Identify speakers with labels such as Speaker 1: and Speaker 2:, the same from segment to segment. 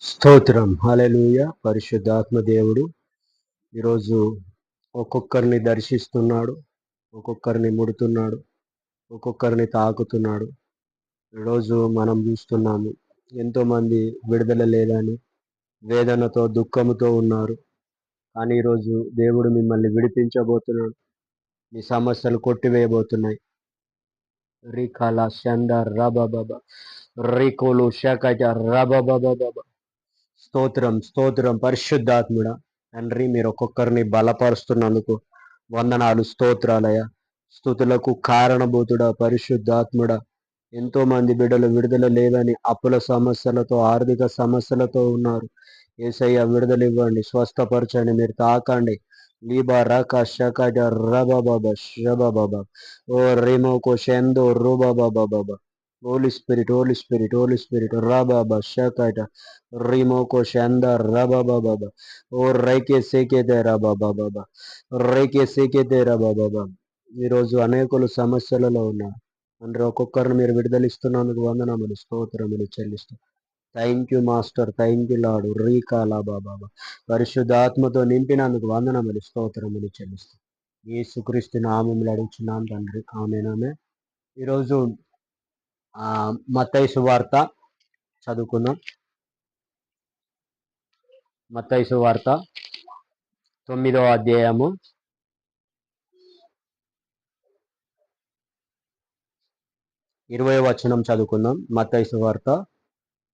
Speaker 1: స్తోత్రం. హలెలుయ పరిశుద్ధాత్మ దేవుడు. ఈరోజు ఒక్కొక్కరిని దర్శిస్తున్నాడు. ఒక్కొక్కరిని ముడుతున్నాడు. ఒక్కొక్కరిని తాకుతున్నాడు. ఈరోజు మనం చూస్తున్నాము ఎంతోమంది విడుదల లేదని వేదనతో దుఃఖముతో ఉన్నారు. కానీ ఈరోజు దేవుడు మిమ్మల్ని విడిపించబోతున్నాడు. మీ సమస్యలు కొట్టివేయబోతున్నాయి. రికాల షంద రబబబ. రికోలు షకజ రబబబబ. స్తోత్రం స్తోత్రం. పరిశుద్ధాత్ముడ తండ్రి మీరు ఒక్కొక్కరిని బలపరుస్తున్నందుకు వందనాలు స్తోత్రాలయ స్థుతులకు కారణభూతుడ పరిశుద్ధాత్ముడ. ఎంతో మంది బిడ్డలు విడుదల లేదని అప్పుల సమస్యలతో ఆర్థిక సమస్యలతో ఉన్నారు. ఏసయ్య విడుదల ఇవ్వండి స్వస్థపరచండి మీరు తాకండి. లీబా రక బాబా రబబబ బాబా ఓ రిమోకో షెందో రూబబబబ holy spirit holy spirit holy spirit రబబ షకజ రిమోకో బాబా బాబా ఓ రైకే సేకేదే రబబబబ రైకే సేకేదే బాబా ఈరోజు అనేకులు సమస్యలలో ఉన్నారు. అందరూ ఒక్కొక్కరిని మీరు విడుదలిస్తున్నందుకు వందనములు స్తోత్రములు చెల్లిస్తూ. Thank you master thank you లాడు రీకాలా బాబా పరిశుద్ధాత్మతో నింపినందుకు వందనములు స్తోత్రములు చెల్లిస్తూ. ఏసుక్రీస్తు నామములు అడుగుచున్నాం తండ్రి. ఆమెనామే ఈరోజు మత్తైసు వార్త సువార్త చదువుకుందాం. మత్తయి సువార్త తొమ్మిదవ అధ్యాయము. ఇరవై వచనం చదువుకుందాం. మత్తైసు సువార్త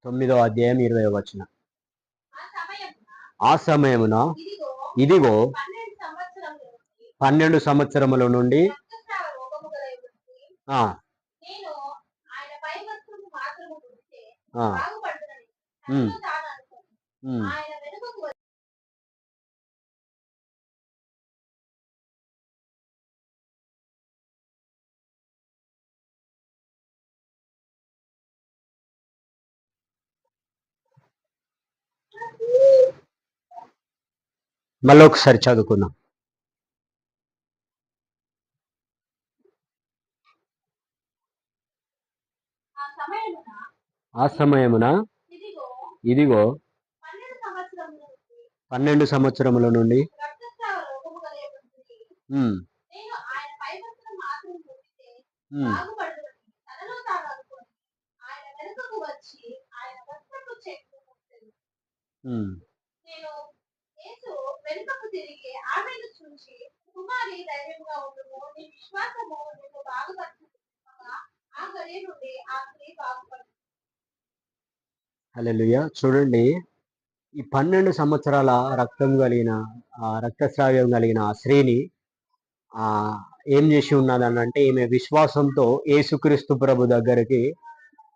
Speaker 1: తొమ్మిదవ అధ్యాయం ఇరవై వచనం.
Speaker 2: ఆ సమయమున ఇదిగో పన్నెండు సంవత్సరముల నుండి
Speaker 1: మళ్ళీ ఒకసారి చదువుకుందాం.
Speaker 2: ఆ సమయమున ఇదిగో. పన్నెండు సంవత్సరముల నుండి ఆ స్త్రీ బాగుపడుతుంది.
Speaker 1: అలెలుయ చూడండి ఈ పన్నెండు సంవత్సరాల రక్తం కలిగిన రక్తస్రావ్యం కలిగిన ఆ స్త్రీని ఆ ఏం చేసి ఉన్నదని అంటే ఈమె విశ్వాసంతో యేసుక్రీస్తు ప్రభు దగ్గరికి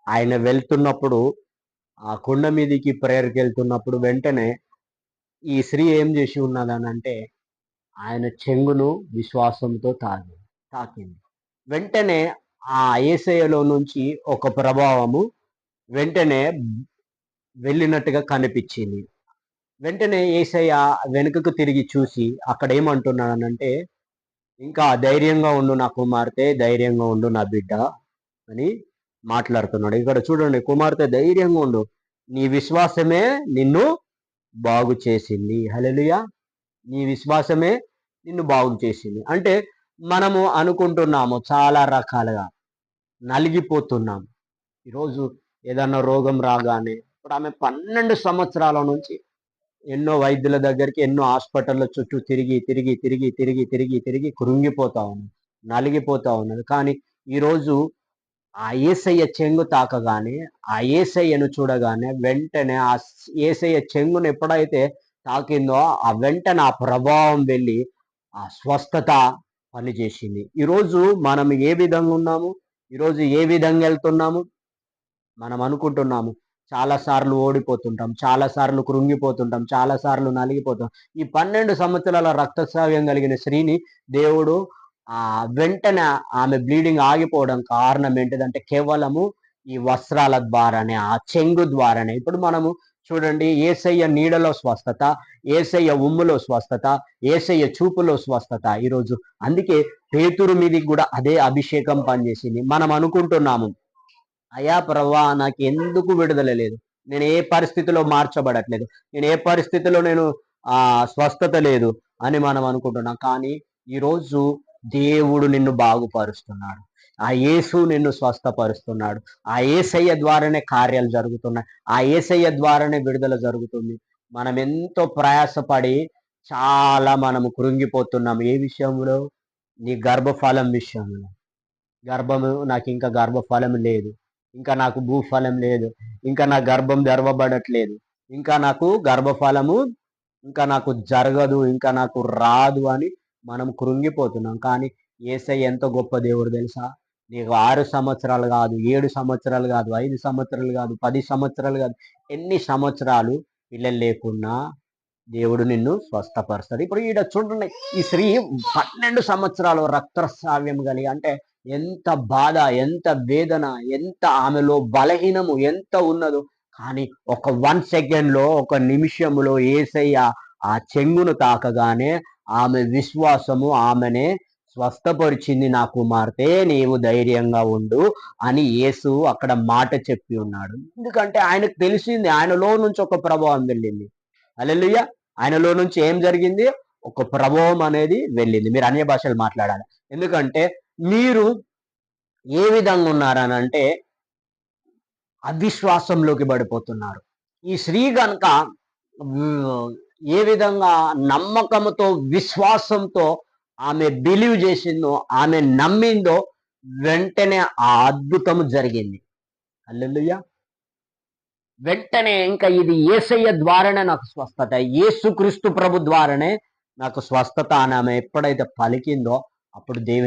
Speaker 1: ఆయన వెళ్తున్నప్పుడు ఆ కొండ మీదికి ప్రేయర్కి వెళ్తున్నప్పుడు వెంటనే ఈ స్త్రీ ఏం చేసి ఉన్నదని అంటే ఆయన చెంగును విశ్వాసంతో తాగి తాకింది. వెంటనే ఆ ఏసయలో నుంచి ఒక ప్రభావము వెంటనే వెళ్ళినట్టుగా కనిపించింది. వెంటనే ఏసయ్య వెనుకకు తిరిగి చూసి అక్కడ ఏమంటున్నాడనంటే ఇంకా ధైర్యంగా ఉండు నా కుమార్తె ధైర్యంగా ఉండు నా బిడ్డ అని మాట్లాడుతున్నాడు. ఇక్కడ చూడండి కుమార్తె ధైర్యంగా ఉండు. నీ విశ్వాసమే నిన్ను బాగు చేసింది. హల్లెలూయా. నీ విశ్వాసమే నిన్ను బాగు చేసింది. అంటే మనము అనుకుంటున్నాము చాలా రకాలుగా నలిగిపోతున్నాం. ఈరోజు ఏదన్నా రోగం రాగానే ఇప్పుడు ఆమె పన్నెండు సంవత్సరాల నుంచి ఎన్నో వైద్యుల దగ్గరికి ఎన్నో హాస్పిటల్ల చుట్టూ తిరిగి తిరిగి తిరిగి తిరిగి తిరిగి తిరిగి కృంగిపోతా ఉన్నది నలిగిపోతా ఉన్నది. కానీ ఈరోజు ఆ ఏసయ్య చెంగు తాకగానే ఆ ఏసయ్యను చూడగానే వెంటనే ఆ ఏసయ్య చెంగును ఎప్పుడైతే తాకిందో ఆ వెంటనే ఆ ప్రభావం వెళ్ళి ఆ స్వస్థత పనిచేసింది. ఈరోజు మనం ఏ విధంగా ఉన్నాము? ఈరోజు ఏ విధంగా వెళ్తున్నాము? మనం అనుకుంటున్నాము చాలా సార్లు ఓడిపోతుంటాం చాలా సార్లు కృంగిపోతుంటాం చాలా సార్లు నలిగిపోతాం. ఈ పన్నెండు సంవత్సరాల రక్తస్రావ్యం కలిగిన స్త్రీని దేవుడు ఆ వెంటనే ఆమె బ్లీడింగ్ ఆగిపోవడం కారణం ఏంటిదంటే కేవలము ఈ వస్త్రాల ద్వారానే ఆ చెంగు ద్వారానే. ఇప్పుడు మనము చూడండి ఏసయ్య నీడలో స్వస్థత ఏసయ్య ఉమ్ములో స్వస్థత ఏసయ్య చూపులో స్వస్థత ఈరోజు. అందుకే పేతురు మీదకి కూడా అదే అభిషేకం పనిచేసింది. మనం అనుకుంటున్నాము అయా ప్రభా నాకు ఎందుకు విడుదల లేదు? నేను ఏ పరిస్థితిలో మార్చబడట్లేదు? నేను ఏ పరిస్థితిలో నేను ఆ స్వస్థత లేదు అని మనం అనుకుంటున్నాం. కానీ ఈరోజు దేవుడు నిన్ను బాగుపరుస్తున్నాడు. ఆ యేసు నిన్ను స్వస్థపరుస్తున్నాడు. ఆ ఏసయ్య ద్వారానే కార్యాలు జరుగుతున్నాయి. ఆ ఏసయ్య ద్వారానే విడుదల జరుగుతుంది. మనం ఎంతో ప్రయాసపడి చాలా మనము కృంగిపోతున్నాం. ఏ విషయంలో? నీ గర్భఫలం విషయంలో. గర్భము నాకు ఇంకా గర్భఫలం లేదు. ఇంకా నాకు భూఫలం లేదు. ఇంకా నా గర్భం తెరవబడట్లేదు. ఇంకా నాకు గర్భఫలము ఇంకా నాకు జరగదు ఇంకా నాకు రాదు అని మనం కృంగిపోతున్నాం. కానీ ఏసై ఎంత గొప్ప దేవుడు తెలుసా? నీకు ఆరు సంవత్సరాలు కాదు ఏడు సంవత్సరాలు కాదు ఐదు సంవత్సరాలు కాదు పది సంవత్సరాలు కాదు ఎన్ని సంవత్సరాలు పిల్లలు లేకున్నా దేవుడు నిన్ను స్వస్థపరుస్తాడు. ఇప్పుడు ఈడ చూడండి ఈ స్త్రీ పన్నెండు సంవత్సరాలు రక్తస్రావ్యం కలిగి అంటే ఎంత బాధ ఎంత వేదన ఎంత ఆమెలో బలహీనము ఎంత ఉన్నదో. కానీ ఒక వన్ సెకండ్లో ఒక నిమిషంలో ఏసయ్య ఆ చెంగును తాకగానే ఆమె విశ్వాసము ఆమెనే స్వస్థపరిచింది నా కుమార్తె నీవు ధైర్యంగా ఉండు అని యేసు అక్కడ మాట చెప్పి ఉన్నాడు. ఎందుకంటే ఆయనకు తెలిసింది ఆయనలో నుంచి ఒక ప్రభావం వెళ్ళింది. అలెలుయ్య ఆయనలో నుంచి ఏం జరిగింది? ఒక ప్రభావం అనేది వెళ్ళింది. మీరు అన్య భాషలు మాట్లాడాలి. ఎందుకంటే మీరు ఏ విధంగా ఉన్నారని అంటే అవిశ్వాసంలోకి పడిపోతున్నారు. ఈ స్త్రీ కనుక ఏ విధంగా నమ్మకంతో విశ్వాసంతో ఆమె బిలీవ్ చేసిందో ఆమె నమ్మిందో వెంటనే ఆ అద్భుతం జరిగింది. అల్లెలుయ్య వెంటనే ఇంకా ఇది ఏసయ్య ద్వారానే నాకు స్వస్థత ఏసుక్రీస్తు ప్రభు ద్వారానే నాకు స్వస్థత అని ఆమె ఎప్పుడైతే పలికిందో అప్పుడు దేవుని